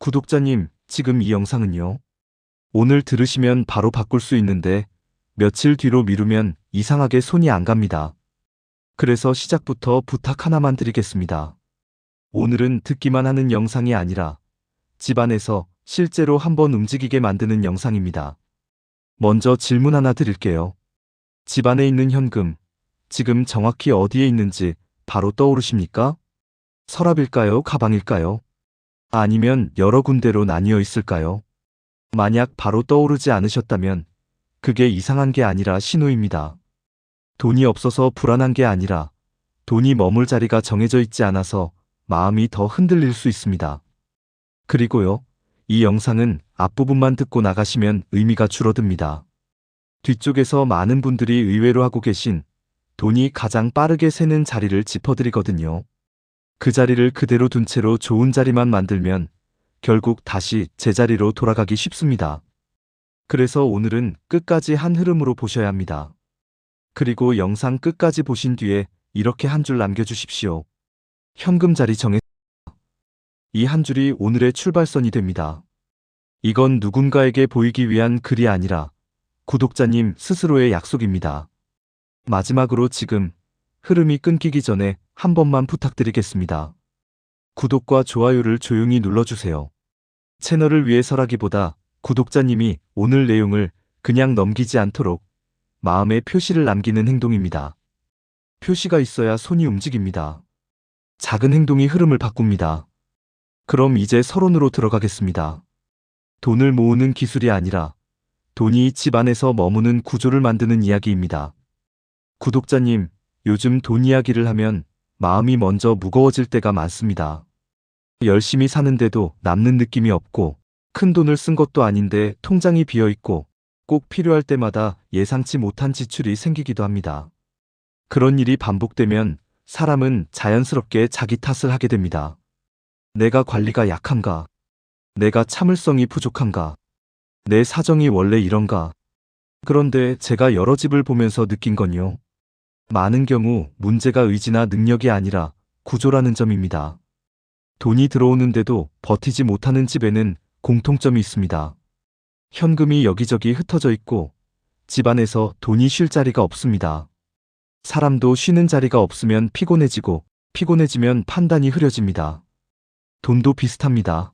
구독자님, 지금 이 영상은요. 오늘 들으시면 바로 바꿀 수 있는데 며칠 뒤로 미루면 이상하게 손이 안 갑니다. 그래서 시작부터 부탁 하나만 드리겠습니다. 오늘은 듣기만 하는 영상이 아니라 집안에서 실제로 한번 움직이게 만드는 영상입니다. 먼저 질문 하나 드릴게요. 집안에 있는 현금, 지금 정확히 어디에 있는지 바로 떠오르십니까? 서랍일까요? 가방일까요? 아니면 여러 군데로 나뉘어 있을까요? 만약 바로 떠오르지 않으셨다면 그게 이상한 게 아니라 신호입니다. 돈이 없어서 불안한 게 아니라 돈이 머물 자리가 정해져 있지 않아서 마음이 더 흔들릴 수 있습니다. 그리고요, 이 영상은 앞부분만 듣고 나가시면 의미가 줄어듭니다. 뒤쪽에서 많은 분들이 의외로 하고 계신 돈이 가장 빠르게 새는 자리를 짚어드리거든요. 그 자리를 그대로 둔 채로 좋은 자리만 만들면 결국 다시 제자리로 돌아가기 쉽습니다. 그래서 오늘은 끝까지 한 흐름으로 보셔야 합니다. 그리고 영상 끝까지 보신 뒤에 이렇게 한 줄 남겨주십시오. 현금 자리 정해 이 한 줄이 오늘의 출발선이 됩니다. 이건 누군가에게 보이기 위한 글이 아니라 구독자님 스스로의 약속입니다. 마지막으로 지금 흐름이 끊기기 전에 한 번만 부탁드리겠습니다. 구독과 좋아요를 조용히 눌러주세요. 채널을 위해서라기보다 구독자님이 오늘 내용을 그냥 넘기지 않도록 마음의 표시를 남기는 행동입니다. 표시가 있어야 손이 움직입니다. 작은 행동이 흐름을 바꿉니다. 그럼 이제 서론으로 들어가겠습니다. 돈을 모으는 기술이 아니라 돈이 집 안에서 머무는 구조를 만드는 이야기입니다. 구독자님, 요즘 돈 이야기를 하면 마음이 먼저 무거워질 때가 많습니다. 열심히 사는데도 남는 느낌이 없고 큰 돈을 쓴 것도 아닌데 통장이 비어 있고 꼭 필요할 때마다 예상치 못한 지출이 생기기도 합니다. 그런 일이 반복되면 사람은 자연스럽게 자기 탓을 하게 됩니다. 내가 관리가 약한가? 내가 참을성이 부족한가? 내 사정이 원래 이런가? 그런데 제가 여러 집을 보면서 느낀 건요. 많은 경우 문제가 의지나 능력이 아니라 구조라는 점입니다. 돈이 들어오는데도 버티지 못하는 집에는 공통점이 있습니다. 현금이 여기저기 흩어져 있고 집안에서 돈이 쉴 자리가 없습니다. 사람도 쉬는 자리가 없으면 피곤해지고 피곤해지면 판단이 흐려집니다. 돈도 비슷합니다.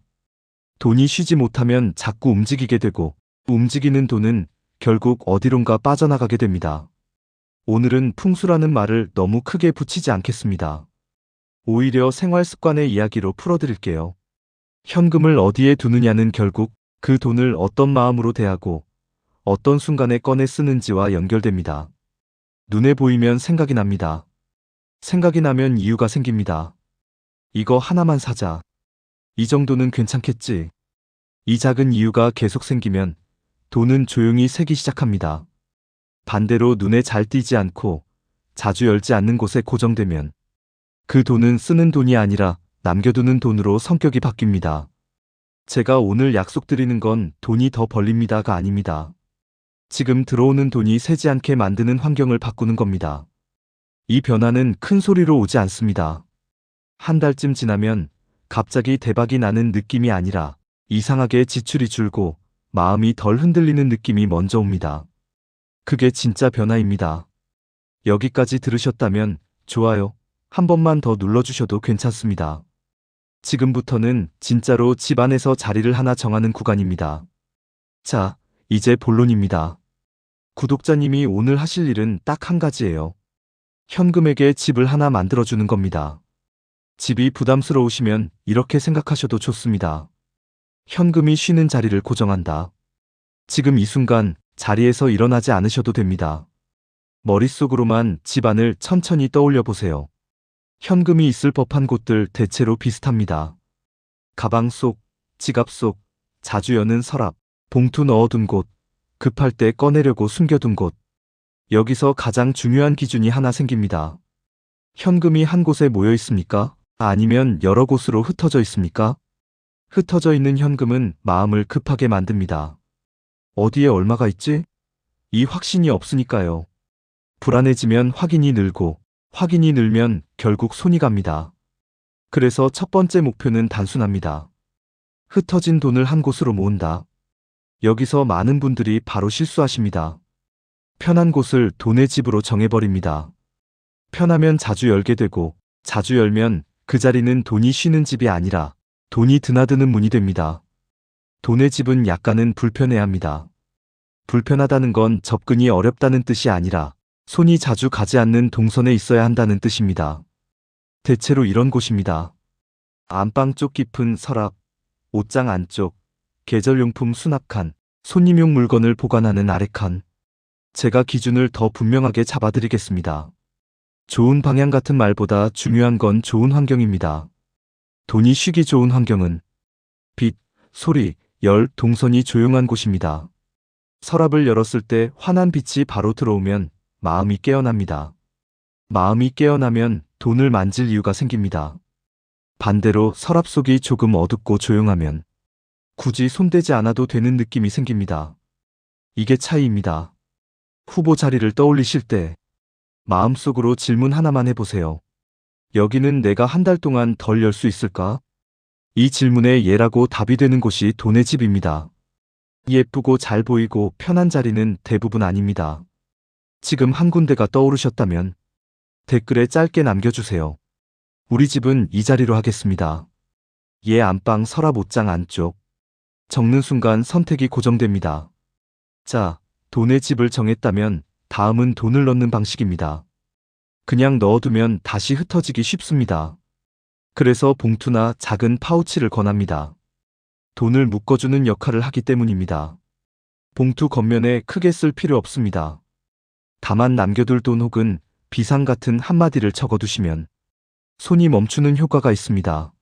돈이 쉬지 못하면 자꾸 움직이게 되고 움직이는 돈은 결국 어디론가 빠져나가게 됩니다. 오늘은 풍수라는 말을 너무 크게 붙이지 않겠습니다. 오히려 생활 습관의 이야기로 풀어드릴게요. 현금을 어디에 두느냐는 결국 그 돈을 어떤 마음으로 대하고 어떤 순간에 꺼내 쓰는지와 연결됩니다. 눈에 보이면 생각이 납니다. 생각이 나면 이유가 생깁니다. 이거 하나만 사자. 이 정도는 괜찮겠지. 이 작은 이유가 계속 생기면 돈은 조용히 새기 시작합니다. 반대로 눈에 잘 띄지 않고 자주 열지 않는 곳에 고정되면 그 돈은 쓰는 돈이 아니라 남겨두는 돈으로 성격이 바뀝니다. 제가 오늘 약속드리는 건 돈이 더 벌립니다가 아닙니다. 지금 들어오는 돈이 새지 않게 만드는 환경을 바꾸는 겁니다. 이 변화는 큰 소리로 오지 않습니다. 한 달쯤 지나면 갑자기 대박이 나는 느낌이 아니라 이상하게 지출이 줄고 마음이 덜 흔들리는 느낌이 먼저 옵니다. 그게 진짜 변화입니다. 여기까지 들으셨다면 좋아요 한 번만 더 눌러주셔도 괜찮습니다. 지금부터는 진짜로 집 안에서 자리를 하나 정하는 구간입니다. 자, 이제 본론입니다. 구독자님이 오늘 하실 일은 딱 한 가지예요. 현금에게 집을 하나 만들어주는 겁니다. 집이 부담스러우시면 이렇게 생각하셔도 좋습니다. 현금이 쉬는 자리를 고정한다. 지금 이 순간 자리에서 일어나지 않으셔도 됩니다. 머릿속으로만 집안을 천천히 떠올려 보세요. 현금이 있을 법한 곳들 대체로 비슷합니다. 가방 속, 지갑 속, 자주 여는 서랍, 봉투 넣어둔 곳, 급할 때 꺼내려고 숨겨둔 곳. 여기서 가장 중요한 기준이 하나 생깁니다. 현금이 한 곳에 모여 있습니까? 아니면 여러 곳으로 흩어져 있습니까? 흩어져 있는 현금은 마음을 급하게 만듭니다. 어디에 얼마가 있지? 이 확신이 없으니까요. 불안해지면 확인이 늘고 확인이 늘면 결국 손이 갑니다. 그래서 첫 번째 목표는 단순합니다. 흩어진 돈을 한 곳으로 모은다. 여기서 많은 분들이 바로 실수하십니다. 편한 곳을 돈의 집으로 정해버립니다. 편하면 자주 열게 되고 자주 열면 그 자리는 돈이 쉬는 집이 아니라 돈이 드나드는 문이 됩니다. 돈의 집은 약간은 불편해야 합니다. 불편하다는 건 접근이 어렵다는 뜻이 아니라 손이 자주 가지 않는 동선에 있어야 한다는 뜻입니다. 대체로 이런 곳입니다. 안방 쪽 깊은 서랍, 옷장 안쪽, 계절용품 수납칸, 손님용 물건을 보관하는 아래칸. 제가 기준을 더 분명하게 잡아드리겠습니다. 좋은 방향 같은 말보다 중요한 건 좋은 환경입니다. 돈이 쉬기 좋은 환경은 빛, 소리, 열, 동선이 조용한 곳입니다. 서랍을 열었을 때 환한 빛이 바로 들어오면 마음이 깨어납니다. 마음이 깨어나면 돈을 만질 이유가 생깁니다. 반대로 서랍 속이 조금 어둡고 조용하면 굳이 손대지 않아도 되는 느낌이 생깁니다. 이게 차이입니다. 후보 자리를 떠올리실 때 마음속으로 질문 하나만 해보세요. 여기는 내가 한 달 동안 덜 열 수 있을까? 이 질문에 예라고 답이 되는 곳이 돈의 집입니다. 예쁘고 잘 보이고 편한 자리는 대부분 아닙니다. 지금 한 군데가 떠오르셨다면 댓글에 짧게 남겨주세요. 우리 집은 이 자리로 하겠습니다. 예 안방 서랍 옷장 안쪽. 적는 순간 선택이 고정됩니다. 자, 돈의 집을 정했다면 다음은 돈을 넣는 방식입니다. 그냥 넣어두면 다시 흩어지기 쉽습니다. 그래서 봉투나 작은 파우치를 권합니다. 돈을 묶어주는 역할을 하기 때문입니다. 봉투 겉면에 크게 쓸 필요 없습니다. 다만 남겨둘 돈 혹은 비상 같은 한마디를 적어두시면 손이 멈추는 효과가 있습니다.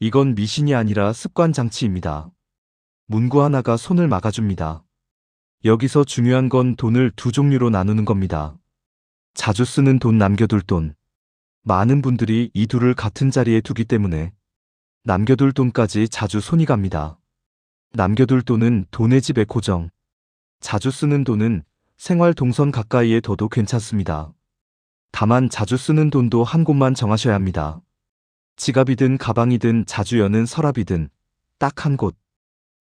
이건 미신이 아니라 습관 장치입니다. 문구 하나가 손을 막아줍니다. 여기서 중요한 건 돈을 두 종류로 나누는 겁니다. 자주 쓰는 돈 남겨둘 돈. 많은 분들이 이 둘을 같은 자리에 두기 때문에 남겨둘 돈까지 자주 손이 갑니다. 남겨둘 돈은 돈의 집에 고정. 자주 쓰는 돈은 생활 동선 가까이에 둬도 괜찮습니다. 다만 자주 쓰는 돈도 한 곳만 정하셔야 합니다. 지갑이든 가방이든 자주 여는 서랍이든 딱 한 곳.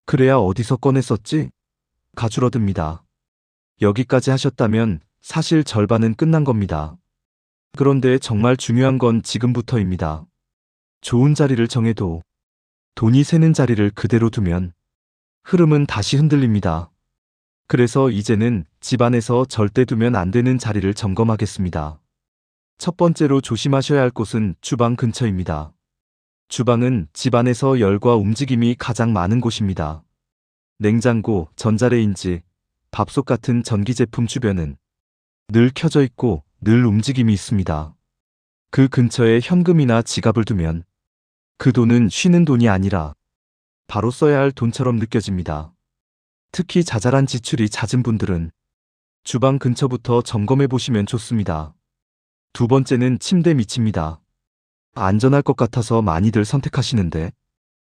그래야 어디서 꺼내 썼지? 가줄어듭니다. 여기까지 하셨다면 사실 절반은 끝난 겁니다. 그런데 정말 중요한 건 지금부터입니다. 좋은 자리를 정해도 돈이 새는 자리를 그대로 두면 흐름은 다시 흔들립니다. 그래서 이제는 집안에서 절대 두면 안 되는 자리를 점검하겠습니다. 첫 번째로 조심하셔야 할 곳은 주방 근처입니다. 주방은 집안에서 열과 움직임이 가장 많은 곳입니다. 냉장고, 전자레인지, 밥솥 같은 전기제품 주변은 늘 켜져 있고 늘 움직임이 있습니다. 그 근처에 현금이나 지갑을 두면 그 돈은 쉬는 돈이 아니라 바로 써야 할 돈처럼 느껴집니다. 특히 자잘한 지출이 잦은 분들은 주방 근처부터 점검해 보시면 좋습니다. 두 번째는 침대 밑입니다. 안전할 것 같아서 많이들 선택하시는데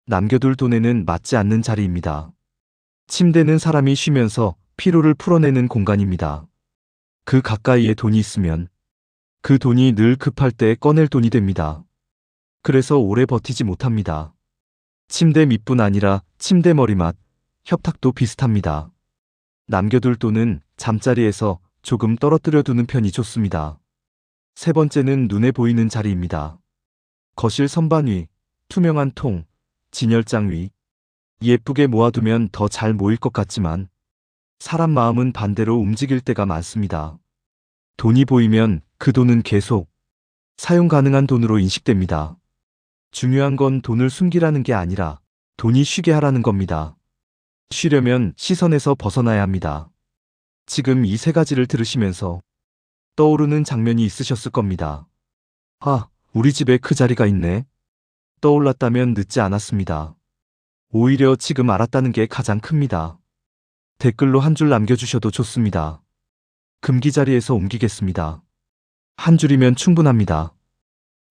남겨둘 돈에는 맞지 않는 자리입니다. 침대는 사람이 쉬면서 피로를 풀어내는 공간입니다. 그 가까이에 돈이 있으면 그 돈이 늘 급할 때 꺼낼 돈이 됩니다. 그래서 오래 버티지 못합니다. 침대 밑뿐 아니라 침대 머리맡, 협탁도 비슷합니다. 남겨둘 돈은 잠자리에서 조금 떨어뜨려 두는 편이 좋습니다. 세 번째는 눈에 보이는 자리입니다. 거실 선반 위, 투명한 통, 진열장 위, 예쁘게 모아두면 더 잘 모일 것 같지만 사람 마음은 반대로 움직일 때가 많습니다. 돈이 보이면 그 돈은 계속 사용 가능한 돈으로 인식됩니다. 중요한 건 돈을 숨기라는 게 아니라 돈이 쉬게 하라는 겁니다. 쉬려면 시선에서 벗어나야 합니다. 지금 이 세 가지를 들으시면서 떠오르는 장면이 있으셨을 겁니다. 아, 우리 집에 그 자리가 있네. 떠올랐다면 늦지 않았습니다. 오히려 지금 알았다는 게 가장 큽니다. 댓글로 한 줄 남겨주셔도 좋습니다. 금기 자리에서 옮기겠습니다. 한 줄이면 충분합니다.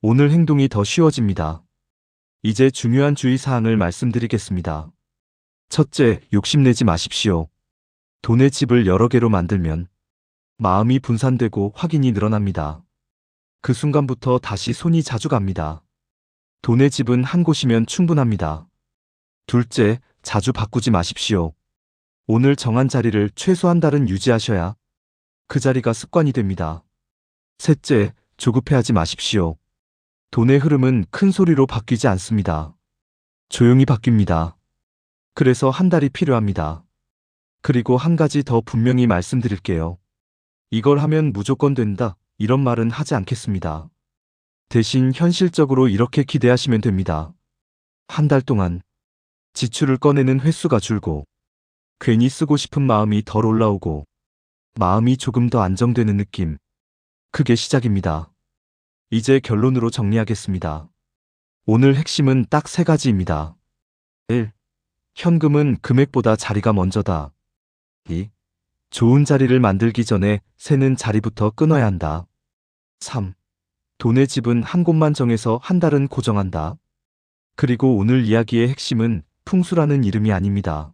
오늘 행동이 더 쉬워집니다. 이제 중요한 주의사항을 말씀드리겠습니다. 첫째, 욕심내지 마십시오. 돈의 집을 여러 개로 만들면 마음이 분산되고 확인이 늘어납니다. 그 순간부터 다시 손이 자주 갑니다. 돈의 집은 한 곳이면 충분합니다. 둘째, 자주 바꾸지 마십시오. 오늘 정한 자리를 최소 한 달은 유지하셔야 그 자리가 습관이 됩니다. 셋째, 조급해하지 마십시오. 돈의 흐름은 큰 소리로 바뀌지 않습니다. 조용히 바뀝니다. 그래서 한 달이 필요합니다. 그리고 한 가지 더 분명히 말씀드릴게요. 이걸 하면 무조건 된다. 이런 말은 하지 않겠습니다. 대신 현실적으로 이렇게 기대하시면 됩니다. 한 달 동안 지출을 꺼내는 횟수가 줄고 괜히 쓰고 싶은 마음이 덜 올라오고 마음이 조금 더 안정되는 느낌. 그게 시작입니다. 이제 결론으로 정리하겠습니다. 오늘 핵심은 딱 세 가지입니다. 1. 현금은 금액보다 자리가 먼저다. 2. 좋은 자리를 만들기 전에 새는 자리부터 끊어야 한다. 3. 돈의 집은 한 곳만 정해서 한 달은 고정한다. 그리고 오늘 이야기의 핵심은 풍수라는 이름이 아닙니다.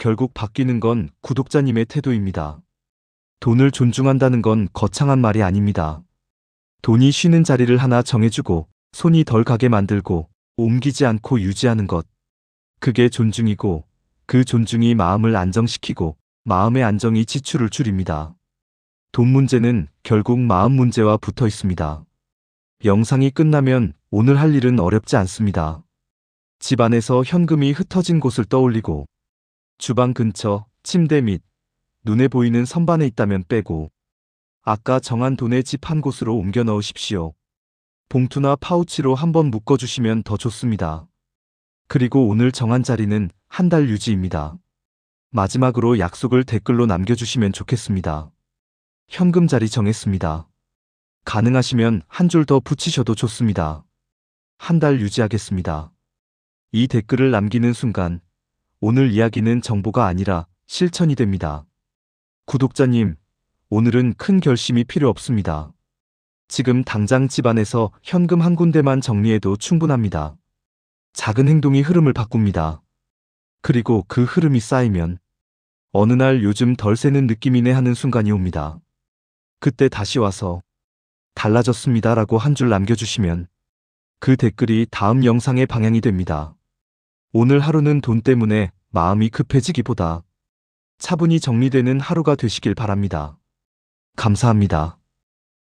결국 바뀌는 건 구독자님의 태도입니다. 돈을 존중한다는 건 거창한 말이 아닙니다. 돈이 쉬는 자리를 하나 정해주고 손이 덜 가게 만들고 옮기지 않고 유지하는 것. 그게 존중이고 그 존중이 마음을 안정시키고 마음의 안정이 지출을 줄입니다. 돈 문제는 결국 마음 문제와 붙어 있습니다. 영상이 끝나면 오늘 할 일은 어렵지 않습니다. 집 안에서 현금이 흩어진 곳을 떠올리고 주방 근처, 침대 및 눈에 보이는 선반에 있다면 빼고 아까 정한 돈의 집 한 곳으로 옮겨 넣으십시오. 봉투나 파우치로 한번 묶어주시면 더 좋습니다. 그리고 오늘 정한 자리는 한 달 유지입니다. 마지막으로 약속을 댓글로 남겨주시면 좋겠습니다. 현금 자리 정했습니다. 가능하시면 한 줄 더 붙이셔도 좋습니다. 한 달 유지하겠습니다. 이 댓글을 남기는 순간 오늘 이야기는 정보가 아니라 실천이 됩니다. 구독자님, 오늘은 큰 결심이 필요 없습니다. 지금 당장 집안에서 현금 한 군데만 정리해도 충분합니다. 작은 행동이 흐름을 바꿉니다. 그리고 그 흐름이 쌓이면 어느 날 요즘 덜 새는 느낌이네 하는 순간이 옵니다. 그때 다시 와서 달라졌습니다 라고 한 줄 남겨주시면 그 댓글이 다음 영상의 방향이 됩니다. 오늘 하루는 돈 때문에 마음이 급해지기보다 차분히 정리되는 하루가 되시길 바랍니다. 감사합니다.